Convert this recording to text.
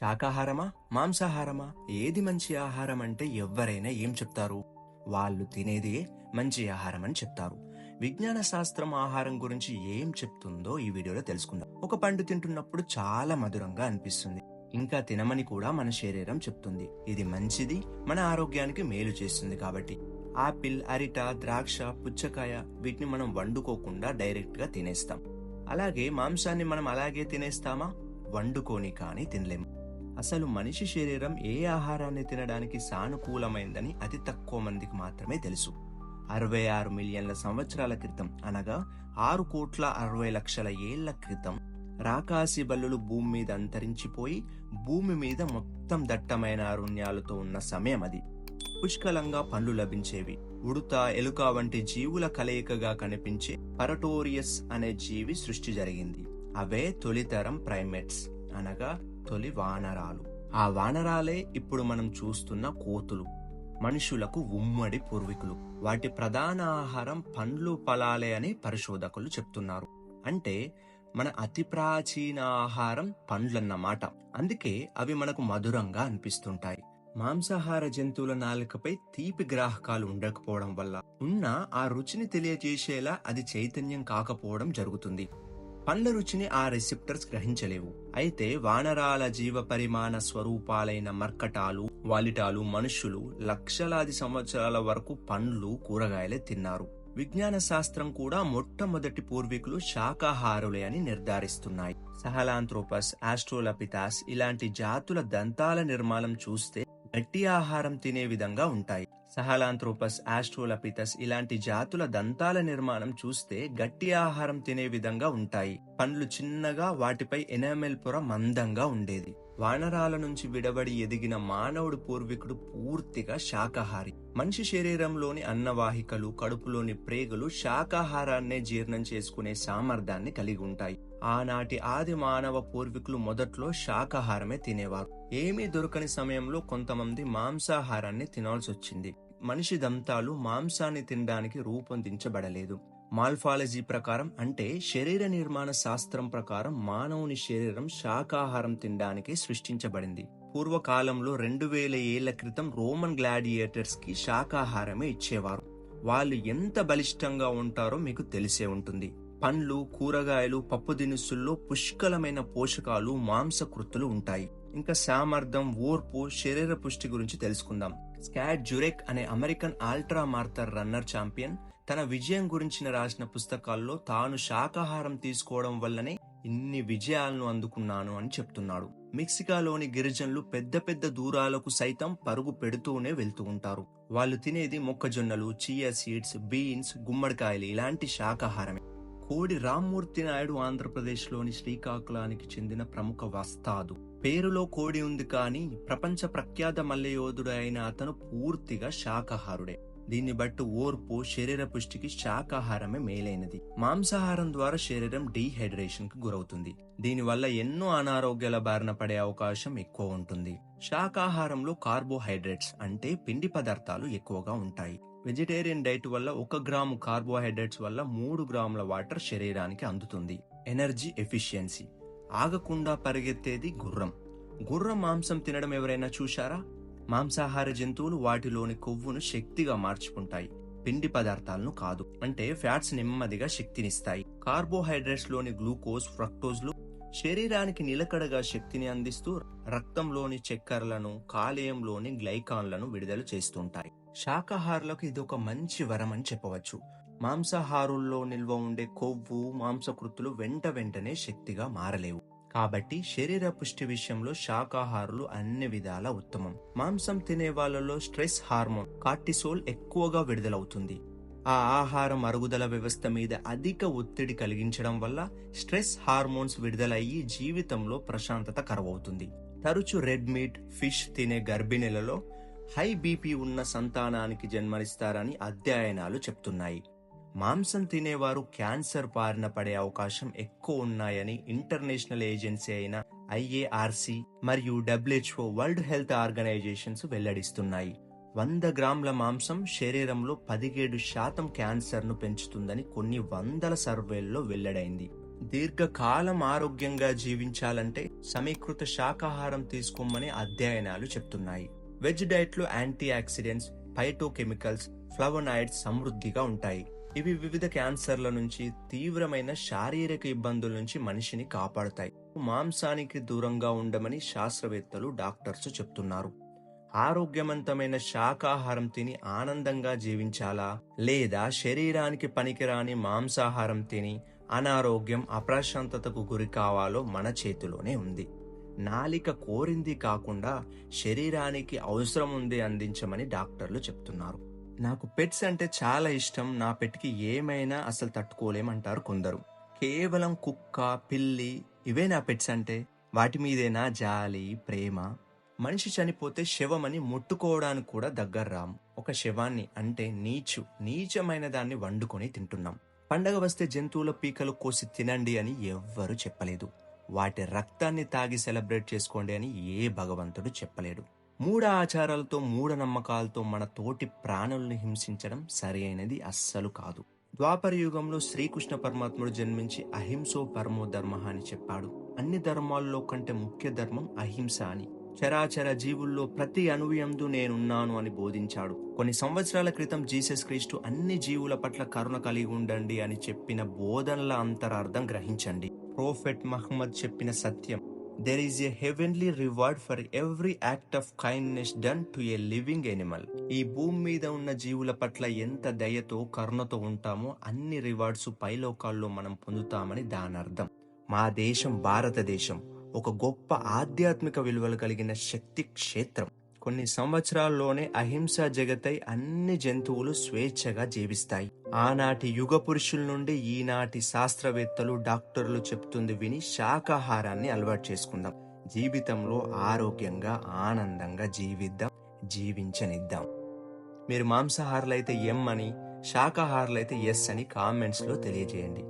శాకాహారమా? మాంసాహారమా? ఏది మంచి ఆహారం అంటే ఎవ్వరైనా ఏం చెప్తారు? వాళ్ళు తినేదే మంచి ఆహారం అని చెప్తారు. విజ్ఞాన శాస్త్రం ఆహారం గురించి ఏం చెప్తుందో ఈ వీడియోలో తెలుసుకుందాం. ఒక పండు తింటున్నప్పుడు చాలా మధురంగా అనిపిస్తుంది. ఇంకా తినమని కూడా మన శరీరం చెప్తుంది. ఇది మంచిది మన ఆరోగ్యానికి మేలు చేస్తుంది కాబట్టి. ఆపిల్ అరిట ద్రాక్ష పుచ్చకాయ వీటిని మనం వండుకోకుండా డైరెక్ట్గా తినేస్తాం. అలాగే మాంసాన్ని మనం అలాగే తినేస్తామా? వండుకొని కానీ తినలేము అసలు మనిషి శరీరం ఏ ఆహారాన్ని తినడానికి సానుకూలమైందని అతి తక్కువ మందికి మాత్రమే తెలుసు. అరవై ఆరు మిలియన్ల సంవత్సరాల క్రితం అనగా ఆరు కోట్ల అరవై లక్షల ఏళ్ళ క్రితం రాకాసి బల్లులు భూమి మీద అంతరించిపోయి భూమి మీద మొత్తం దట్టమైన అరుణ్యాలతో ఉన్న సమయం అది. పుష్కలంగా పండ్లు లభించేవి. ఉడుత ఎలుక వంటి జీవుల కలయికగా కనిపించే పరటోరియస్ అనే జీవి సృష్టి జరిగింది. అవే తొలితరం ప్రైమేట్స్ అనగా తొలి వానరాలు. ఆ వానరాలే ఇప్పుడు మనం చూస్తున్న కోతులు. మనుషులకు ఉమ్మడి పూర్వీకులు. వాటి ప్రధాన ఆహారం పండ్లు ఫలాలే అని పరిశోధకులు చెప్తున్నారు. అంటే మన అతి ప్రాచీన ఆహారం పండ్లన్నమాట. అందుకే అవి మనకు మధురంగా అనిపిస్తుంటాయి. మాంసాహార జంతువుల నాలుకపై తీపి గ్రాహకాలు ఉండకపోవడం వల్ల ఉన్న ఆ రుచిని తెలియజేసేలా అది చైతన్యం కాకపోవడం జరుగుతుంది. పండ్ల రుచిని ఆ రిసెప్టర్స్ గ్రహించలేవు. అయితే వానరాల జీవ పరిమాణ స్వరూపాలైన మర్కటాలు వాలిటాలు మనుషులు లక్షలాది సంవత్సరాల వరకు పండ్లు కూరగాయలే తిన్నారు. విజ్ఞాన శాస్త్రం కూడా మొట్టమొదటి పూర్వీకులు శాకాహారులే అని నిర్ధారిస్తున్నాయి. సహలాంథ్రోపస్ ఆస్ట్రోలపితాస్ ఇలాంటి జాతుల దంతాల నిర్మాణం చూస్తే గట్టి ఆహారం తినే విధంగా ఉంటాయి. సహలాంథ్రోపస్ ఆస్ట్రోలపితస్ ఇలాంటి జాతుల దంతాల నిర్మాణం చూస్తే గట్టి ఆహారం తినే విధంగా ఉంటాయి. పండ్లు చిన్నగా వాటిపై ఎనామెల్ పొర మందంగా ఉండేది. వానరాల నుంచి విడబడి ఎదిగిన మానవుడు పూర్వీకుడు పూర్తిగా శాకాహారి. మనిషి శరీరంలోని అన్నవాహికలు కడుపులోని ప్రేగులు శాకాహారాన్నే జీర్ణం చేసుకునే సామర్థ్యాన్ని కలిగి ఉంటాయి. ఆనాటి ఆది మానవ పూర్వీకులు మొదట్లో శాకాహారమే తినేవారు. ఏమీ దొరకని సమయంలో కొంతమంది మాంసాహారాన్ని తినాల్సి వచ్చింది మనిషి దంతాలు మాంసాన్ని తినడానికి రూపొందించబడలేదు. మాల్ఫాలజీ ప్రకారం అంటే శరీర నిర్మాణ శాస్త్రం ప్రకారం మానవుని శరీరం శాకాహారం తినడానికి సృష్టించబడింది. పూర్వకాలంలో రెండు వేల ఏళ్ళ క్రితం రోమన్ గ్లాడియేటర్స్కి శాకాహారమే ఇచ్చేవారు. వాళ్ళు ఎంత బలిష్టంగా ఉంటారో మీకు తెలిసే ఉంటుంది. పండ్లు కూరగాయలు పప్పు దినుసుల్లో పుష్కలమైన పోషకాలు మాంసకృతులు ఉంటాయి. ఇంకా సామర్థ్యం ఓర్పు శరీర పుష్టి గురించి తెలుసుకుందాం. స్కాట్ జురెక్ అనే American ultra marathon runner champion తన విజయం గురించిన రాసిన పుస్తకాల్లో తాను శాకాహారం తీసుకోవడం వల్లనే ఇన్ని విజయాలను అందుకున్నాను అని చెప్తున్నాడు. మెక్సికాలోని గిరిజనులు పెద్ద పెద్ద దూరాలకు సైతం పరుగు పెడుతూనే వెళ్తూ ఉంటారు. వాళ్ళు తినేది మొక్కజొన్నలు చియా సీడ్స్ బీన్స్ గుమ్మడికాయలు ఇలాంటి శాకాహారమే. కోడి రామ్మూర్తి నాయుడు ఆంధ్రప్రదేశ్లోని శ్రీకాకుళానికి చెందిన ప్రముఖ వస్తాదు. పేరులో కోడి ఉంది కానీ ప్రపంచ ప్రఖ్యాత మల్లయోధుడు అయిన అతను పూర్తిగా శాకాహారుడే. దీన్ని బట్టి ఓర్పు శరీర పుష్టికి శాకాహారమే మేలైనది. మాంసాహారం ద్వారా శరీరం డీహైడ్రేషన్కు గురవుతుంది. దీనివల్ల ఎన్నో అనారోగ్యాల బారిన పడే అవకాశం ఎక్కువ ఉంటుంది. శాకాహారంలో కార్బోహైడ్రేట్స్ అంటే పిండి పదార్థాలు ఎక్కువగా ఉంటాయి. వెజిటేరియన్ డైట్ వల్ల ఒక గ్రాము కార్బోహైడ్రేట్స్ వల్ల మూడు గ్రాముల వాటర్ శరీరానికి అందుతుంది. Energy efficiency. ఆగకుండా పరిగెత్తేది గుర్రం. గుర్రం మాంసం తినడం ఎవరైనా చూశారా? మాంసాహార జంతువులు వాటిలోని కొవ్వును శక్తిగా మార్చుకుంటాయి. పిండి పదార్థాలను కాదు. అంటే ఫ్యాట్స్ నెమ్మదిగా శక్తినిస్తాయి. కార్బోహైడ్రేట్స్లోని గ్లూకోజ్ ఫ్రక్టోజ్లు శరీరానికి నిలకడగా శక్తిని అందిస్తూ రక్తంలోని చక్కెరలను కాలేయంలోని గ్లైకాన్లను విడుదల చేస్తుంటాయి. శాకాహారులకు ఇది ఒక మంచి వరం అని చెప్పవచ్చు. మాంసాహారుల్లో నిల్వ ఉండే కొవ్వు మాంసకృతులు వెంట వెంటనే శక్తిగా మారలేవు. కాబట్టి శరీర పుష్టి విషయంలో శాకాహారులు అన్ని విధాల ఉత్తమం. మాంసం తినే వాళ్ళలో స్ట్రెస్ హార్మోన్ కార్టిసోల్ ఎక్కువగా విడుదలవుతుంది. ఆ ఆహారం అరుగుదల వ్యవస్థ మీద అధిక ఒత్తిడి కలిగించడం వల్ల స్ట్రెస్ హార్మోన్స్ విడుదలయ్యి జీవితంలో ప్రశాంతత కరువవుతుంది. తరచు రెడ్ మీట్ ఫిష్ తినే గర్భిణీలలో హై బీపీ ఉన్న సంతానానికి జన్మనిస్తారని అధ్యయనాలు చెప్తున్నాయి. మాంసం తినేవారు క్యాన్సర్ బారిన పడే అవకాశం ఎక్కువ ఉన్నాయని ఇంటర్నేషనల్ ఏజెన్సీ అయిన ఐఏఆర్సి మరియు డబ్ల్యూహెచ్ఓ వరల్డ్ హెల్త్ ఆర్గనైజేషన్స్ వెల్లడిస్తున్నాయి. వంద గ్రాముల మాంసం శరీరంలో పదిహేడు శాతం క్యాన్సర్ను పెంచుతుందని కొన్ని వందల సర్వేల్లో వెల్లడైంది. దీర్ఘకాలం ఆరోగ్యంగా జీవించాలంటే సమీకృత శాకాహారం తీసుకోమని అధ్యయనాలు చెప్తున్నాయి. వెజ్ డైట్లో యాంటీ ఆక్సిడెంట్స్ ఫైటోకెమికల్స్ ఫ్లవనాయిడ్స్ సమృద్ధిగా ఉంటాయి. ఇవి వివిధ క్యాన్సర్ల నుంచి తీవ్రమైన శారీరక ఇబ్బందుల నుంచి మనిషిని కాపాడుతాయి. మాంసానికి దూరంగా ఉండమని శాస్త్రవేత్తలు డాక్టర్స్ చెప్తున్నారు. ఆరోగ్యవంతమైన శాకాహారం తిని ఆనందంగా జీవించాలా? లేదా శరీరానికి పనికిరాని మాంసాహారం తిని అనారోగ్యం అప్రశాంతతకు గురి కావాలో మన చేతిలోనే ఉంది. నాలిక కోరింది కాకుండా శరీరానికి అవసరం ఉంది అందించమని డాక్టర్లు చెప్తున్నారు. నాకు పెట్స్ అంటే చాలా ఇష్టం. నా పెట్కి ఏమైనా అసలు తట్టుకోలేమంటారు కొందరు. కేవలం కుక్క పిల్లి ఇవే నా పెట్స్ అంటే. వాటి మీదేనా జాలి ప్రేమ? మనిషి చనిపోతే శవమని ముట్టుకోవడానికి కూడా దగ్గర రాము. ఒక శవాన్ని అంటే నీచు నీచమైన దాన్ని వండుకొని తింటున్నాం. పండగ వస్తే జంతువుల పీకలు కోసి తినండి అని ఎవ్వరు చెప్పలేదు. వాటి రక్తాన్ని తాగి సెలబ్రేట్ చేసుకోండి అని ఏ భగవంతుడు చెప్పలేడు. మూఢ ఆచారాలతో మూఢ నమ్మకాలతో మన తోటి ప్రాణులను హింసించడం సరి అయినది అస్సలు కాదు. ద్వాపర యుగంలో శ్రీకృష్ణ పరమాత్ముడు జన్మించి అహింసో పరమో ధర్మ అని చెప్పాడు. అన్ని ధర్మాల్లో కంటే ముఖ్య ధర్మం అహింస అని. చరాచర జీవుల్లో ప్రతి అణువుయందు నేనున్నాను అని బోధించాడు. కొన్ని సంవత్సరాల క్రితం జీసస్ క్రీస్తు అన్ని జీవుల పట్ల కరుణ కలిగి ఉండండి అని చెప్పిన బోధనల అంతరార్థం గ్రహించండి. ప్రోఫెట్ మహమ్మద్ చెప్పిన సత్యం. There is a heavenly reward for every act of kindness done to a living animal ఈ భూమి మీద ఉన్న జీవుల పట్ల ఎంత దయతో కరుణతో ఉంటామో అన్ని రివార్డ్స్ పైలోకాల్లో మనం పొందుతామని దాని అర్థం మా దేశం భారతదేశం ఒక గొప్ప ఆధ్యాత్మిక విలువలు కలిగిన శక్తి క్షేత్రం. కొన్ని సంవత్సరాల్లోనే అహింస జగతై అన్ని జంతువులు స్వేచ్ఛగా జీవిస్తాయి. ఆనాటి యుగ పురుషుల నుండి ఈనాటి శాస్త్రవేత్తలు డాక్టర్లు చెప్తుంది విని శాకాహారాన్ని అలవాటు చేసుకుందాం. జీవితంలో ఆరోగ్యంగా ఆనందంగా జీవిద్దాం జీవించనిద్దాం. మీరు మాంసాహారులైతే ఎం అని శాకాహారులైతే ఎస్ అని కామెంట్స్లో తెలియజేయండి.